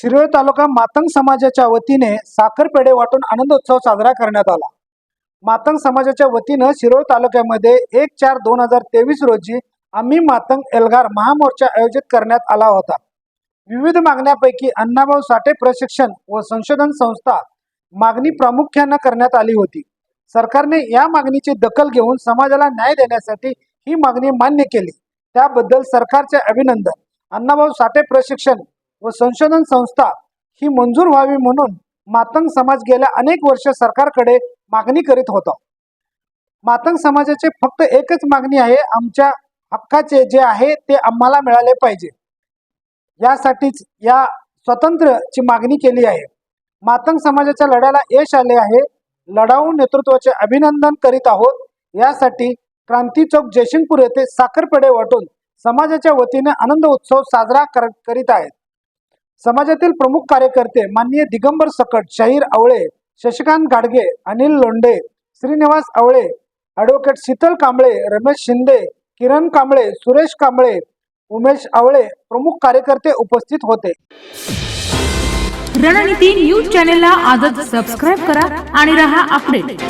शिरोळ तालुका मातंग समाजाच्या वतीने साखर पेढे वाटून आनंदोत्सव साजरा करण्यात आला. मातंग समाजाच्या वतीनं शिरोळ तालुक्यामध्ये एक चार दोन हजार तेवीस रोजी आम्ही मातंग एल्गार महामोर्चा आयोजित करण्यात आला होता. विविध मागण्यापैकी अण्णाभाऊ साठे प्रशिक्षण व संशोधन संस्था मागणी प्रामुख्यानं करण्यात आली होती. सरकारने या मागणीची दखल घेऊन समाजाला न्याय देण्यासाठी ही मागणी मान्य केली. त्याबद्दल सरकारचे अभिनंदन. अण्णाभाऊ साठे प्रशिक्षण व संशोधन संस्था ही मंजूर व्हावी म्हणून मातंग समाज गेल्या अनेक वर्ष सरकारकडे मागणी करीत होता. मातंग समाजाचे फक्त एकच मागणी आहे आमच्या हक्काचे जे आहे ते आम्हाला मिळाले पाहिजे. यासाठीच या स्वतंत्रची मागणी केली आहे. मातंग समाजाच्या लढ्याला यश आले आहे. लढाऊ नेतृत्वाचे अभिनंदन करीत आहोत. यासाठी क्रांती चौक जयसिंगपूर येथे साखरपेढे वाटून समाजाच्या वतीने आनंद उत्सव साजरा कर करीत आहेत. समाजातील प्रमुख कार्यकर्ते माननीय दिगंबर सकट शाहीर आवळे शशिकांत गाडगे अनिल लोंढे श्रीनिवास आवळे ॲडव्होकेट शीतल कांबळे रमेश शिंदे किरण कांबळे सुरेश कांबळे उमेश आवळे प्रमुख कार्यकर्ते उपस्थित होते. रणनीती न्यूज चॅनेलला आजच सबस्क्राईब करा आणि रहा अपडेट.